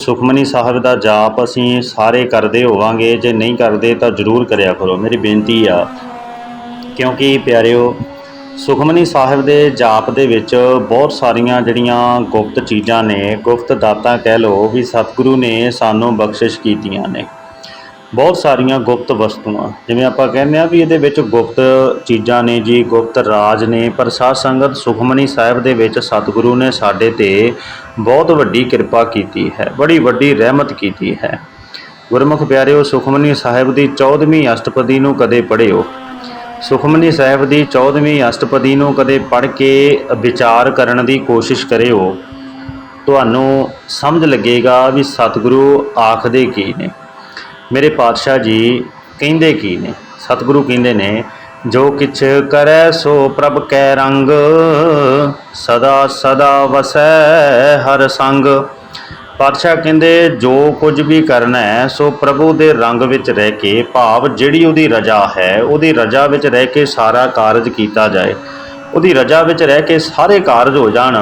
ਸੁਖਮਨੀ ਸਾਹਿਬ ਦਾ ਜਾਪ ਅਸੀਂ ਸਾਰੇ ਕਰਦੇ ਹੋਵਾਂਗੇ, ਜੇ ਨਹੀਂ ਕਰਦੇ ਤਾਂ ਜ਼ਰੂਰ ਕਰਿਆ ਕਰੋ। ਮੇਰੀ ਬੇਨਤੀ ਆ, ਕਿਉਂਕਿ ਪਿਆਰਿਓ, ਸੁਖਮਨੀ ਸਾਹਿਬ ਦੇ ਜਾਪ ਦੇ ਵਿੱਚ ਬਹੁਤ ਸਾਰੀਆਂ ਜਿਹੜੀਆਂ ਗੁਪਤ ਚੀਜ਼ਾਂ ਨੇ, ਗੁਪਤ ਦਾਤਾਂ ਕਹਿ ਲਓ ਵੀ ਸਤਿਗੁਰੂ ਨੇ ਸਾਨੂੰ ਬਖਸ਼ਿਸ਼ ਕੀਤੀਆਂ ਨੇ। ਬਹੁਤ ਸਾਰੀਆਂ ਗੁਪਤ ਵਸਤੂਆਂ, ਜਿਵੇਂ ਆਪਾਂ ਕਹਿੰਦੇ ਆ ਵੀ ਇਹਦੇ ਵਿੱਚ ਗੁਪਤ ਚੀਜ਼ਾਂ ਨੇ ਜੀ, ਗੁਪਤ ਰਾਜ ਨੇ, ਪਰ ਸਾਧ ਸੰਗਤ ਸੁਖਮਨੀ ਸਾਹਿਬ ਦੇ ਵਿੱਚ ਸਤਿਗੁਰੂ ਨੇ ਸਾਡੇ ਤੇ ਬਹੁਤ ਵੱਡੀ ਕਿਰਪਾ ਕੀਤੀ ਹੈ, ਬੜੀ ਵੱਡੀ ਰਹਿਮਤ ਕੀਤੀ ਹੈ। ਗੁਰਮੁਖ ਪਿਆਰਿਓ, ਸੁਖਮਨੀ ਸਾਹਿਬ ਦੀ 14ਵੀਂ ਅਸ਼ਟਪਦੀ ਨੂੰ ਕਦੇ ਪੜ੍ਹਿਓ। ਸੁਖਮਨੀ ਸਾਹਿਬ ਦੀ 14ਵੀਂ ਅਸ਼ਟਪਦੀ ਨੂੰ ਕਦੇ ਪੜ੍ਹ ਕੇ ਵਿਚਾਰ ਕਰਨ ਦੀ ਕੋਸ਼ਿਸ਼ ਕਰਿਓ। ਤੁਹਾਨੂੰ ਸਮਝ ਲੱਗੇਗਾ ਵੀ ਸਤਿਗੁਰੂ ਆਖਦੇ ਕੀ ਨੇ। ਮੇਰੇ ਪਾਤਸ਼ਾਹ ਜੀ ਕਹਿੰਦੇ ਕੀ ਨੇ? ਸਤਿਗੁਰੂ ਕਹਿੰਦੇ ਨੇ, ਜੋ ਕਿਛ ਕਰੈ ਸੋ ਪ੍ਰਭ ਕੈ ਰੰਗ, ਸਦਾ ਸਦਾ ਵਸੈ ਹਰ ਸੰਗ। ਪਾਤਸ਼ਾਹ ਕਹਿੰਦੇ, ਜੋ ਕੁਝ ਵੀ ਕਰਨਾ ਹੈ ਸੋ ਪ੍ਰਭੂ ਦੇ ਰੰਗ ਵਿੱਚ ਰਹਿ ਕੇ, ਭਾਵ ਜਿਹੜੀ ਉਹਦੀ ਰਜਾ ਹੈ, ਉਹਦੀ ਰਜਾ ਵਿੱਚ ਰਹਿ ਕੇ ਸਾਰਾ ਕਾਰਜ ਕੀਤਾ ਜਾਏ। ਉਹਦੀ ਰਜਾ ਵਿੱਚ ਰਹਿ ਕੇ ਸਾਰੇ ਕਾਰਜ ਹੋ ਜਾਣ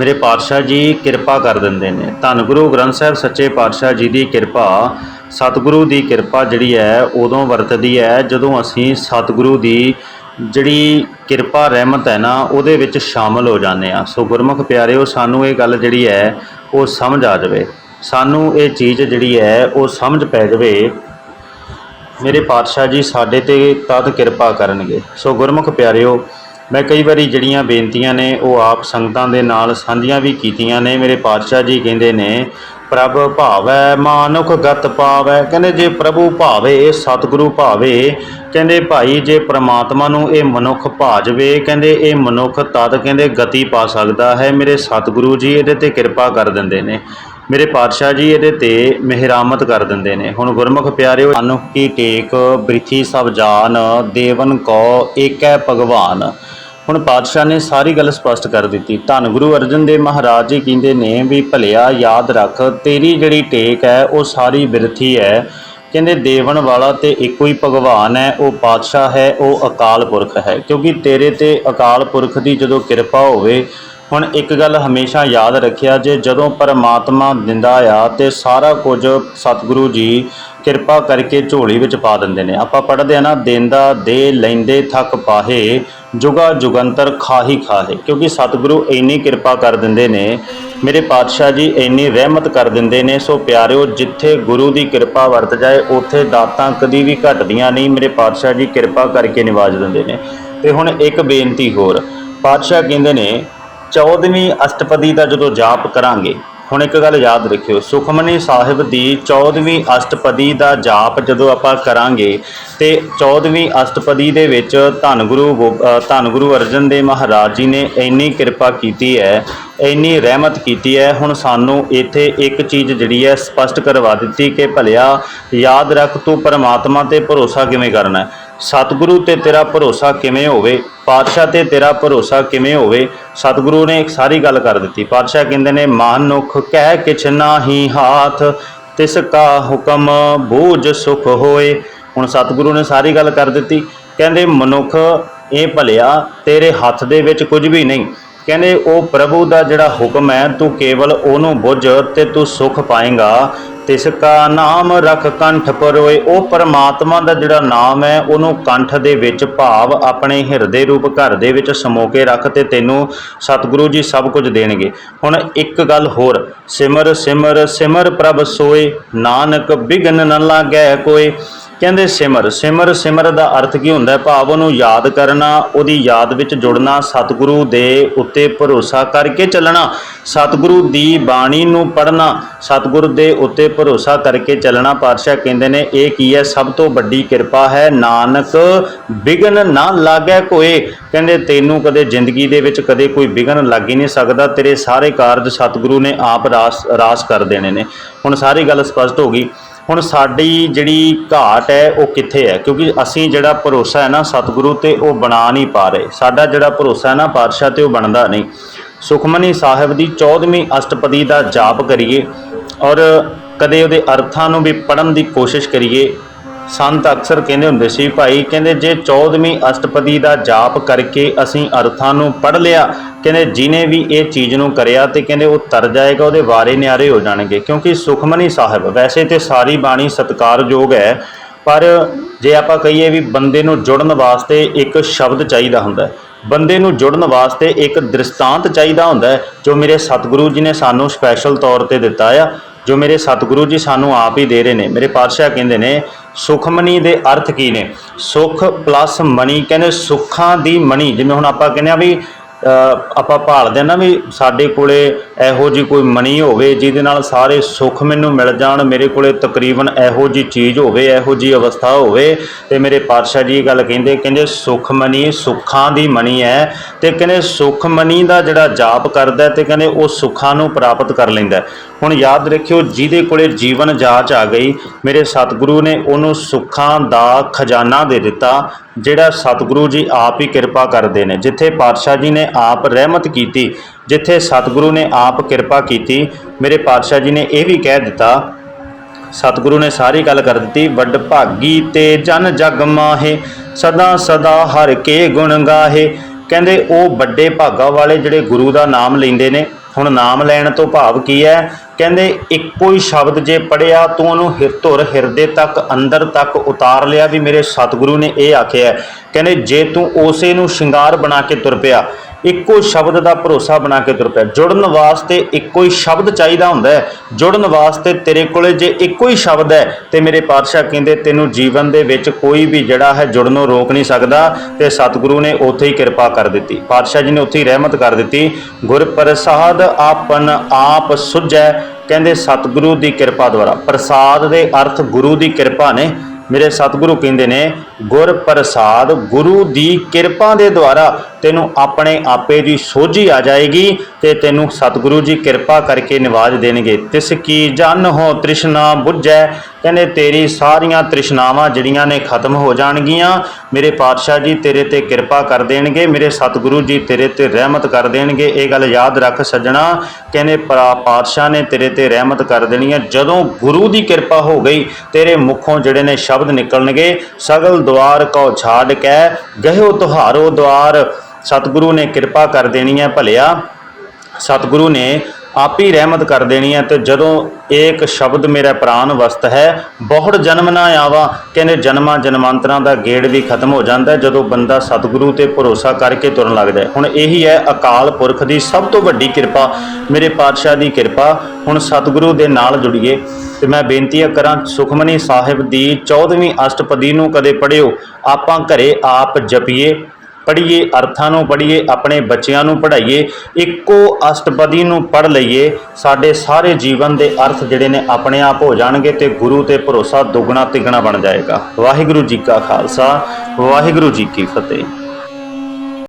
ਮੇਰੇ ਪਾਤਸ਼ਾਹ ਜੀ ਕਿਰਪਾ ਕਰ ਦਿੰਦੇ ਨੇ। ਧੰਨ ਗੁਰੂ ਗ੍ਰੰਥ ਸਾਹਿਬ ਸੱਚੇ ਪਾਤਸ਼ਾਹ ਜੀ ਦੀ ਕਿਰਪਾ, ਸਤਿਗੁਰੂ ਦੀ ਕਿਰਪਾ ਜਿਹੜੀ ਹੈ, ਉਦੋਂ ਵਰਤਦੀ ਹੈ ਜਦੋਂ ਅਸੀਂ ਸਤਿਗੁਰੂ ਦੀ ਜਿਹੜੀ ਕਿਰਪਾ, ਰਹਿਮਤ ਹੈ ਨਾ, ਉਹਦੇ ਵਿੱਚ ਸ਼ਾਮਲ ਹੋ ਜਾਂਦੇ ਆ ਸੋ ਗੁਰਮੁਖ ਪਿਆਰਿਓ, ਸਾਨੂੰ ਇਹ ਗੱਲ ਜਿਹੜੀ ਹੈ, ਉਹ ਸਮਝ ਆ ਜਾਵੇ। ਸਾਨੂੰ ਇਹ ਚੀਜ਼ ਜਿਹੜੀ ਹੈ, ਉਹ ਸਮਝ ਪੈ ਜਾਵੇ। ਮੇਰੇ ਪਾਤਸ਼ਾਹ ਜੀ ਸਾਡੇ ਤੇ ਤਦ ਕਿਰਪਾ ਕਰਨਗੇ। ਸੋ ਗੁਰਮੁਖ ਪਿਆਰਿਓ ਮੈਂ ਕਈ ਵਾਰੀ ਜਿਹੜੀਆਂ ਬੇਨਤੀਆਂ ਨੇ, ਉਹ ਆਪ ਸੰਗਤਾਂ ਦੇ ਨਾਲ ਸਾਂਝੀਆਂ ਵੀ ਕੀਤੀਆਂ ਨੇ। ਮੇਰੇ ਪਾਤਸ਼ਾਹ ਜੀ ਕਹਿੰਦੇ ਨੇ, ਪ੍ਰਭ ਭਾਵੈ, ਮਾਨੁਖ ਗਤ ਪਾਵੈ। ਕਹਿੰਦੇ, ਜੇ ਪ੍ਰਭੂ ਭਾਵੇ ਸਤਿਗੁਰੂ ਭਾਵੇ। ਕਹਿੰਦੇ, ਭਾਈ, ਜੇ ਪ੍ਰਮਾਤਮਾ ਨੂੰ ਇਹ ਮਨੁੱਖ ਭਾਜਵੇ, ਕਹਿੰਦੇ, ਇਹ ਮਨੁੱਖ ਤਦ ਕਹਿੰਦੇ, ਗਤੀ ਪਾ ਸਕਦਾ ਹੈ। ਮੇਰੇ ਸਤਿਗੁਰੂ ਜੀ ਇਹਦੇ ਤੇ ਕਿਰਪਾ ਕਰ ਦਿੰਦੇ ਨੇ। ਮੇਰੇ ਪਾਤਸ਼ਾਹ ਜੀ ਇਹਦੇ ਤੇ ਮਿਹਰਾਮਤ ਕਰ ਦਿੰਦੇ ਨੇ। ਹੁਣ ਗੁਰਮੁਖ ਪਿਆਰਿਓ ਅਨੁਖ ਕੀ ਟੇਕ, ਬ੍ਰਿਥੀ ਸਭ ਜਾਨ, ਦੇਵਨ ਕੋ ਏਕੈ ਭਗਵਾਨ। ਹੁਣ ਪਾਤਸ਼ਾਹ ਨੇ ਸਾਰੀ ਗੱਲ ਸਪਸ਼ਟ ਕਰ ਦਿੱਤੀ। ਧੰਨ ਗੁਰੂ ਅਰਜਨ ਦੇਵ ਮਹਾਰਾਜ ਜੀ ਕਹਿੰਦੇ ਨੇ ਵੀ ਭਲਿਆ, ਯਾਦ ਰੱਖ, ਤੇਰੀ ਜਿਹੜੀ ਟੇਕ ਹੈ, ਉਹ ਸਾਰੀ ਬਿਰਥੀ ਹੈ। ਕਹਿੰਦੇ ਦੇਵਨ ਵਾਲਾ ਤੇ ਇੱਕੋ ਹੀ ਭਗਵਾਨ ਹੈ, ਉਹ ਪਾਤਸ਼ਾਹ ਹੈ, ਉਹ ਅਕਾਲ ਪੁਰਖ ਹੈ। ਕਿਉਂਕਿ ਤੇਰੇ ਤੇ ਅਕਾਲ ਪੁਰਖ ਦੀ ਜਦੋਂ ਕਿਰਪਾ ਹੋਵੇ ਹੁਣ ਇੱਕ ਗੱਲ ਹਮੇਸ਼ਾ ਯਾਦ ਰੱਖਿਆ ਜੇ ਜਦੋਂ ਪਰਮਾਤਮਾ ਦਿੰਦਾ ਆ ਤੇ ਸਾਰਾ ਕੁਝ ਸਤਿਗੁਰੂ ਜੀ ਕਿਰਪਾ ਕਰਕੇ ਝੋਲੀ ਵਿੱਚ ਪਾ ਦਿੰਦੇ ਨੇ। ਆਪਾਂ ਪੜ੍ਹਦੇ ਆ ਨਾ ਦੇਂਦਾ ਦੇ ਲੈਂਦੇ ਥੱਕ ਪਾਹੇ, ਜੁਗਾ ਜੁਗੰਤਰ ਖਾਹੀ ਖਾਹੇ, ਕਿਉਂਕਿ ਸਤਿਗੁਰੂ ਇੰਨੀ ਕਿਰਪਾ ਕਰ ਦਿੰਦੇ ਨੇ, ਮੇਰੇ ਪਾਤਸ਼ਾਹ ਜੀ ਇੰਨੀ ਰਹਿਮਤ ਕਰ ਦਿੰਦੇ ਨੇ, ਸੋ ਪਿਆਰਿਓ ਜਿੱਥੇ ਗੁਰੂ ਦੀ ਕਿਰਪਾ ਵਰਤ ਜਾਏ, ਉੱਥੇ ਦਾਤਾਂ ਕਦੀ ਵੀ ਘਟਦੀਆਂ ਨਹੀਂ, ਮੇਰੇ ਪਾਤਸ਼ਾਹ ਜੀ ਕਿਰਪਾ ਕਰਕੇ ਨਿਵਾਜ ਦਿੰਦੇ ਨੇ। ਤੇ ਹੁਣ ਇੱਕ ਬੇਨਤੀ ਹੋਰ, ਪਾਤਸ਼ਾਹ ਕਹਿੰਦੇ ਨੇ 14ਵੀਂ ਅਸ਼ਟਪਦੀ ਦਾ ਜਦੋਂ ਜਾਪ ਕਰਾਂਗੇ, ਹੁਣ ਇੱਕ ਗੱਲ ਯਾਦ ਰੱਖਿਓ, ਸੁਖਮਨੀ ਸਾਹਿਬ ਦੀ 14ਵੀਂ ਅਸ਼ਟਪਦੀ ਦਾ ਜਾਪ ਜਦੋਂ ਆਪਾਂ ਕਰਾਂਗੇ, ਤੇ 14ਵੀਂ ਅਸ਼ਟਪਦੀ ਦੇ ਵਿੱਚ ਧੰਨ ਗੁਰੂ ਗੋ- ਧੰਨ ਗੁਰੂ ਅਰਜਨ ਦੇਵ ਮਹਾਰਾਜ ਜੀ ਨੇ ਇੰਨੀ ਕਿਰਪਾ ਕੀਤੀ ਹੈ, ਇੰਨੀ ਰਹਿਮਤ ਕੀਤੀ ਹੈ, ਹੁਣ ਸਾਨੂੰ ਇੱਥੇ ਇੱਕ ਚੀਜ਼ ਜਿਹੜੀ ਹੈ ਸਪਸ਼ਟ ਕਰਵਾ ਦਿੱਤੀ ਕਿ ਭਲਿਆ ਯਾਦ ਰੱਖ ਤੂੰ ਪਰਮਾਤਮਾ ਤੇ ਭਰੋਸਾ ਕਿਵੇਂ ਕਰਨਾ ਹੈ? ਸਤਿਗੁਰੂ ਤੇ ਤੇਰਾ ਭਰੋਸਾ ਕਿਵੇਂ ਹੋਵੇ? ਪਾਤਸ਼ਾਹ ਤੇ ਤੇਰਾ ਭਰੋਸਾ ਕਿਵੇਂ ਹੋਵੇ? ਸਤਿਗੁਰੂ ਨੇ ਇੱਕ ਸਾਰੀ ਗੱਲ ਕਰ ਦਿੱਤੀ। ਪਾਤਸ਼ਾਹ ਕਹਿੰਦੇ ਨੇ ਮਾਨੁਖ, ਕਹਿ ਕਿਛ ਨਾਹੀ ਹਾਥ, ਤਿਸ ਕਾ ਹੁਕਮ ਬੂਝ ਸੁਖ ਹੋਏ। ਹੁਣ ਸਤਿਗੁਰੂ ਨੇ ਸਾਰੀ ਗੱਲ ਕਰ ਦਿੱਤੀ। ਕਹਿੰਦੇ, ਮਨੁੱਖ, ਇਹ ਭਲਿਆ ਤੇਰੇ ਹੱਥ ਦੇ ਵਿੱਚ ਕੁਝ ਵੀ ਨਹੀਂ। ਕਹਿੰਦੇ, ਉਹ ਪ੍ਰਭੂ ਦਾ ਜਿਹੜਾ ਹੁਕਮ ਹੈ, ਤੂੰ ਕੇਵਲ ਉਹਨੂੰ ਬੁੱਝ ਤੇ ਤੂੰ ਸੁਖ ਪਾਏਗਾ। ਤਿਸ ਕਾ ਨਾਮ ਰਖ ਕੰਠ ਪਰੋਏ। ਉਹ ਪਰਮਾਤਮਾ ਦਾ ਜਿਹੜਾ ਨਾਮ ਹੈ, ਉਹਨੂੰ ਕੰਠ ਦੇ ਵਿੱਚ ਭਾਵ ਆਪਣੇ ਹਿਰਦੇ ਰੂਪ ਘਰ ਦੇ ਵਿੱਚ ਸਮੋ ਕੇ ਰੱਖ ਤੇ ਤੈਨੂੰ ਸਤਿਗੁਰੂ ਜੀ ਸਭ ਕੁਝ ਦੇਣਗੇ। ਹੁਣ ਇੱਕ ਗੱਲ ਹੋਰ, ਸਿਮਰ ਸਿਮਰ ਸਿਮਰ ਪ੍ਰਭ ਸੋਏ। ਨਾਨਕ ਬਿਗਨ ਨ ਲਾਗੈ ਕੋਏ। ਕਹਿੰਦੇ ਸਿਮਰ ਸਿਮਰ ਸਿਮਰ ਦਾ ਅਰਥ ਕੀ ਹੁੰਦਾ ਹੈ? ਭਾਵ ਉਹਨੂੰ ਯਾਦ ਕਰਨਾ, ਉਹਦੀ ਯਾਦ ਵਿੱਚ ਜੁੜਨਾ, ਸਤਿਗੁਰੂ ਦੇ ਉੱਤੇ ਭਰੋਸਾ ਕਰਕੇ ਚੱਲਣਾ, ਸਤਿਗੁਰੂ ਦੀ ਬਾਣੀ ਨੂੰ ਪੜ੍ਹਨਾ, ਸਤਿਗੁਰੂ ਦੇ ਉੱਤੇ ਭਰੋਸਾ ਕਰਕੇ ਚੱਲਣਾ ਪਾਤਸ਼ਾਹ ਕਹਿੰਦੇ ਨੇ, ਇਹ ਕੀ ਹੈ? ਸਭ ਤੋਂ ਵੱਡੀ ਕਿਰਪਾ ਹੈ, ਨਾਨਕ ਵਿਗਨ ਨਾ ਲਾਗੈ ਕੋਏ। ਕਹਿੰਦੇ ਤੈਨੂੰ ਕਦੇ ਜ਼ਿੰਦਗੀ ਦੇ ਵਿੱਚ ਕਦੇ ਕੋਈ ਵਿਗਨ ਲੱਗ ਹੀ ਨਹੀਂ ਸਕਦਾ, ਤੇਰੇ ਸਾਰੇ ਕਾਰਜ ਸਤਿਗੁਰੂ ਨੇ ਆਪ ਰਾਸ ਰਾਸ ਕਰ ਦੇਣੇ ਨੇ। ਹੁਣ ਸਾਰੀ ਗੱਲ ਸਪਸ਼ਟ ਹੋ ਗਈ। ਹੁਣ ਸਾਡੀ ਜਿਹੜੀ ਘਾਟ ਹੈ, ਉਹ ਕਿੱਥੇ ਹੈ? ਕਿਉਂਕਿ ਅਸੀਂ ਜਿਹੜਾ ਭਰੋਸਾ ਹੈ ਨਾ ਸਤਿਗੁਰੂ ਤੇ ਉਹ ਬਣਾ ਨਹੀਂ ਪਾ ਰਹੇ। ਸਾਡਾ ਜਿਹੜਾ ਭਰੋਸਾ ਹੈ ਨਾ ਪਾਤਸ਼ਾਹ ਤੇ ਉਹ ਬਣਦਾ ਨਹੀਂ। ਸੁਖਮਨੀ ਸਾਹਿਬ ਦੀ 14ਵੀਂ ਅਸ਼ਟਪਦੀ ਦਾ ਜਾਪ ਕਰੀਏ ਔਰ ਕਦੇ ਉਹਦੇ ਅਰਥਾਂ ਨੂੰ ਵੀ ਪੜਨ ਦੀ ਕੋਸ਼ਿਸ਼ ਕਰੀਏ। ਸੰਤ ਅਕਸਰ ਕਹਿੰਦੇ ਹੁੰਦੇ ਸੀ, ਭਾਈ, ਕਹਿੰਦੇ ਜੇ 14ਵੀਂ ਅਸ਼ਟਪਦੀ ਦਾ ਜਾਪ ਕਰਕੇ ਅਸੀਂ ਅਰਥਾਂ ਨੂੰ ਪੜ੍ਹ ਲਿਆ, ਕਹਿੰਦੇ ਜਿਨੇ ਵੀ ਇਹ ਚੀਜ਼ ਨੂੰ ਕਰਿਆ ਤੇ ਕਹਿੰਦੇ ਉਹ ਤਰ ਜਾਏਗਾ, ਉਹਦੇ ਵਾਰੇ ਨਿਆਰੇ ਹੋ ਜਾਣਗੇ। ਕਿਉਂਕਿ ਸੁਖਮਨੀ ਸਾਹਿਬ ਵੈਸੇ ਤੇ ਸਾਰੀ ਬਾਣੀ ਸਤਿਕਾਰਯੋਗ ਹੈ, ਪਰ ਜੇ ਆਪਾਂ ਕਹੀਏ ਵੀ ਬੰਦੇ ਨੂੰ ਜੁੜਨ ਵਾਸਤੇ ਇੱਕ ਸ਼ਬਦ ਚਾਹੀਦਾ ਹੁੰਦਾ ਹੈ, ਬੰਦੇ ਨੂੰ ਜੁੜਨ ਵਾਸਤੇ ਇੱਕ ਦ੍ਰਿਸ਼ਟਾਂਤ ਚਾਹੀਦਾ ਹੁੰਦਾ ਜੋ ਮੇਰੇ ਸਤਿਗੁਰੂ ਜੀ ਨੇ ਸਾਨੂੰ ਸਪੈਸ਼ਲ ਤੌਰ ਤੇ ਦਿੱਤਾ ਆ। ਜੋ ਮੇਰੇ ਸਤਿਗੁਰੂ ਜੀ ਸਾਨੂੰ ਆਪ ਹੀ ਦੇ ਰਹੇ ਨੇ। ਮੇਰੇ ਪਾਤਸ਼ਾਹ ਕਹਿੰਦੇ ਨੇ, ਸੁਖਮਨੀ ਦੇ ਅਰਥ ਕੀ ਨੇ? ਸੁਖ ਪਲੱਸ ਮਣੀ ਕਹਿੰਦੇ ਸੁੱਖਾਂ ਦੀ ਮਣੀ। ਜਿਵੇਂ ਹੁਣ ਆਪਾਂ ਕਹਿੰਦੇ ਆ ਵੀ ਆਪਾਂ ਭਾਲਦੇ ਆ ਨਾ ਵੀ ਸਾਡੇ ਕੋਲੇ ਇਹੋ ਜੀ ਕੋਈ ਮਣੀ ਹੋਵੇ ਜਿਹਦੇ ਨਾਲ ਸਾਰੇ ਸੁੱਖ ਮੈਨੂੰ ਮਿਲ ਜਾਣ, ਮੇਰੇ ਕੋਲੇ ਤਕਰੀਬਨ ਇਹੋ ਜੀ ਚੀਜ਼ ਹੋਵੇ, ਇਹੋ ਜੀ ਅਵਸਥਾ ਹੋਵੇ ਤੇ ਮੇਰੇ ਪਾਤਸ਼ਾਹ ਜੀ ਇਹ ਗੱਲ ਕਹਿੰਦੇ ਕਹਿੰਦੇ ਸੁਖਮਨੀ ਸੁੱਖਾਂ ਦੀ ਮਣੀ ਹੈ ਤੇ ਕਹਿੰਦੇ ਸੁਖਮਨੀ ਦਾ ਜਿਹੜਾ ਜਾਪ ਕਰਦਾ ਹੈ ਤੇ ਕਹਿੰਦੇ ਉਹ ਸੁੱਖਾਂ ਨੂੰ ਪ੍ਰਾਪਤ ਕਰ ਲੈਂਦਾ ਹੁਣ ਯਾਦ ਰੱਖਿਓ ਜਿਹਦੇ ਕੋਲੇ ਜੀਵਨ ਜਾਚ ਆ ਗਈ, ਮੇਰੇ ਸਤਿਗੁਰੂ ਨੇ ਉਹਨੂੰ ਸੁੱਖਾਂ ਦਾ ਖਜ਼ਾਨਾ ਦੇ ਦਿੱਤਾ ਜਿਹੜਾ ਸਤਿਗੁਰੂ ਜੀ ਆਪ ਹੀ ਕਿਰਪਾ ਕਰਦੇ ਨੇ, ਜਿੱਥੇ ਪਾਤਸ਼ਾਹ ਜੀ ਨੇ ਆਪ ਰਹਿਮਤ ਕੀਤੀ, ਜਿੱਥੇ ਸਤਿਗੁਰੂ ਨੇ ਆਪ ਕਿਰਪਾ ਕੀਤੀ, ਮੇਰੇ ਪਾਤਸ਼ਾਹ ਜੀ ਨੇ ਇਹ ਵੀ ਕਹਿ ਦਿੱਤਾ, ਸਤਿਗੁਰੂ ਨੇ ਸਾਰੀ ਗੱਲ ਕਰ ਦਿੱਤੀ, ਵੱਡ ਭਾਗੀ ਤੇ ਜਨ ਜਗ ਮਾਹੇ, ਸਦਾ ਸਦਾ ਹਰ ਕੇ ਗੁਣ ਗਾਹੇ। ਕਹਿੰਦੇ, ਉਹ ਵੱਡੇ ਭਾਗਾ ਵਾਲੇ ਜਿਹੜੇ ਗੁਰੂ ਦਾ ਨਾਮ ਲੈਂਦੇ ਨੇ, ਹੁਣ ਨਾਮ ਲੈਣ ਤੋਂ ਭਾਵ ਕੀ ਹੈ? ਕਹਿੰਦੇ, ਇੱਕੋ ਹੀ ਸ਼ਬਦ ਜੇ ਪੜਿਆ ਤੂੰ ਉਹਨੂੰ ਹਿਰ ਧੁਰ ਹਿਰਦੇ ਤੱਕ, ਅੰਦਰ ਤੱਕ ਉਤਾਰ ਲਿਆ ਵੀ ਮੇਰੇ ਸਤਿਗੁਰੂ ਨੇ ਇਹ ਆਖਿਆ ਕਹਿੰਦੇ, ਜੇ ਤੂੰ ਉਸੇ ਨੂੰ ਸ਼ਿੰਗਾਰ ਬਣਾ ਕੇ ਤੁਰ ਪਿਆ ਇੱਕੋ ਸ਼ਬਦ ਦਾ ਭਰੋਸਾ ਬਣਾ ਕੇ ਤੁਰ ਪਿਆ। ਜੁੜਨ ਵਾਸਤੇ ਇੱਕੋ ਹੀ ਸ਼ਬਦ ਚਾਹੀਦਾ ਹੁੰਦਾ ਹੈ। ਜੁੜਨ ਵਾਸਤੇ ਤੇਰੇ ਕੋਲੇ ਜੇ ਇੱਕੋ ਹੀ ਸ਼ਬਦ ਹੈ ਤੇ ਮੇਰੇ ਪਾਤਸ਼ਾਹ ਕਹਿੰਦੇ, ਤੈਨੂੰ ਜੀਵਨ ਦੇ ਵਿੱਚ ਕੋਈ ਵੀ ਜਿਹੜਾ ਹੈ ਜੁੜਨੋਂ ਰੋਕ ਨਹੀਂ ਸਕਦਾ ਤੇ ਸਤਿਗੁਰੂ ਨੇ ਉੱਥੇ ਹੀ ਕਿਰਪਾ ਕਰ ਦਿੱਤੀ। ਪਾਤਸ਼ਾਹ ਜੀ ਨੇ ਉੱਥੇ ਹੀ ਰਹਿਮਤ ਕਰ ਦਿੱਤੀ। ਗੁਰ ਪ੍ਰਸਾਦ ਆਪਨ ਆਪ ਸੁਝੈ, ਕਹਿੰਦੇ, ਸਤਿਗੁਰੂ ਦੀ ਕਿਰਪਾ ਦੁਆਰਾ। ਪ੍ਰਸਾਦ ਦੇ ਅਰਥ ਗੁਰੂ ਦੀ ਕਿਰਪਾ ਨੇ। ਮੇਰੇ ਸਤਿਗੁਰੂ ਕਹਿੰਦੇ ਨੇ, ਗੁਰ ਪ੍ਰਸਾਦ ਗੁਰੂ ਦੀ ਕਿਰਪਾ ਦੇ ਦੁਆਰਾ ਤੈਨੂੰ ਆਪਣੇ ਆਪੇ ਦੀ ਸੋਝੀ ਆ ਜਾਏਗੀ ਤੇ ਤੈਨੂੰ ਸਤਿਗੁਰੂ ਜੀ ਕਿਰਪਾ ਕਰਕੇ ਨਿਵਾਜ ਦੇਣਗੇ। ਤਿਸ ਕੀ ਜਨ ਹੋ ਤ੍ਰਿਸ਼ਨਾ ਬੁੱਝੈ, ਕਹਿੰਦੇ ਤੇਰੀ ਸਾਰੀਆਂ ਤ੍ਰਿਸ਼ਨਾਵਾਂ ਜਿਹੜੀਆਂ ਨੇ ਖਤਮ ਹੋ ਜਾਣਗੀਆਂ। ਮੇਰੇ ਪਾਤਸ਼ਾਹ ਜੀ ਤੇਰੇ ਤੇ ਕਿਰਪਾ ਕਰ ਦੇਣਗੇ, ਮੇਰੇ ਸਤਿਗੁਰੂ ਜੀ ਤੇਰੇ ਤੇ ਰਹਿਮਤ ਕਰ ਦੇਣਗੇ। ਇਹ ਗੱਲ ਯਾਦ ਰੱਖ ਸੱਜਣਾ, ਕਹਿੰਦੇ ਪਰਾ ਪਾਤਸ਼ਾਹ ਨੇ ਤੇਰੇ ਤੇ ਰਹਿਮਤ ਕਰ ਦੇਣੀ ਹੈ। ਜਦੋਂ ਗੁਰੂ ਦੀ ਕਿਰਪਾ ਹੋ ਗਈ, ਤੇਰੇ ਮੁਖੋਂ ਜਿਹੜੇ ਨੇ ਸ਼ਬਦ ਨਿਕਲਣਗੇ। ਸਗਲ ਦੁਆਰ ਕੋ ਛਾੜ ਕੇ, ਗਹਿਓ ਤੁਹਾਰੋ ਦੁਆਰ। ਸਤਿਗੁਰੂ ਨੇ ਕਿਰਪਾ ਕਰ ਦੇਣੀ ਹੈ ਭਲਿਆ। ਸਤਿਗੁਰੂ ਨੇ ਆਪ ਹੀ ਰਹਿਮਤ ਕਰ ਦੇਣੀ ਹੈ ਤੇ ਜਦੋਂ ਏਕ ਸ਼ਬਦ ਮੇਰਾ ਪ੍ਰਾਨ ਵਸਤ ਹੈ, ਬਹੁੜ ਜਨਮ ਨਾ ਆਵਾ। ਕਹਿੰਦੇ ਜਨਮਾਂ ਜਨਮਾਂਤਰਾਂ ਦਾ ਗੇੜ ਵੀ ਖਤਮ ਹੋ ਜਾਂਦਾ ਜਦੋਂ ਬੰਦਾ ਸਤਿਗੁਰੂ ਤੇ ਭਰੋਸਾ ਕਰਕੇ ਤੁਰਨ ਲੱਗਦਾ ਹੁਣ ਇਹੀ ਹੈ ਅਕਾਲ ਪੁਰਖ ਦੀ ਸਭ ਤੋਂ ਵੱਡੀ ਕਿਰਪਾ, ਮੇਰੇ ਪਾਤਸ਼ਾਹ ਦੀ ਕਿਰਪਾ। ਹੁਣ ਸਤਿਗੁਰੂ ਦੇ ਨਾਲ ਜੁੜੀਏ ਤੇ ਮੈਂ ਬੇਨਤੀ ਕਰਾਂ, ਸੁਖਮਨੀ ਸਾਹਿਬ ਦੀ 14ਵੀਂ ਅਸ਼ਟਪਦੀ ਨੂੰ ਕਦੇ ਪੜਿਓ ਆਪਾਂ ਘਰੇ ਆਪ ਜਪੀਏ। ਪੜ੍ਹੀਏ, ਅਰਥਾਂ ਨੂੰ ਪੜ੍ਹੀਏ, ਆਪਣੇ ਬੱਚਿਆਂ ਨੂੰ ਪੜ੍ਹਾਈਏ, ਇੱਕੋ ਅਸ਼ਟਪਦੀ ਨੂੰ ਪੜ੍ਹ ਲਈਏ, ਸਾਡੇ ਸਾਰੇ ਜੀਵਨ ਦੇ ਅਰਥ ਜਿਹੜੇ ਨੇ ਆਪਣੇ ਆਪ ਹੋ ਜਾਣਗੇ ਤੇ ਗੁਰੂ ਤੇ ਭਰੋਸਾ ਦੁੱਗਣਾ ਤਿੱਗਣਾ ਬਣ ਜਾਏਗਾ। ਵਾਹਿਗੁਰੂ ਜੀ ਕਾ ਖਾਲਸਾ, ਵਾਹਿਗੁਰੂ ਜੀ ਕੀ ਫਤਿਹ।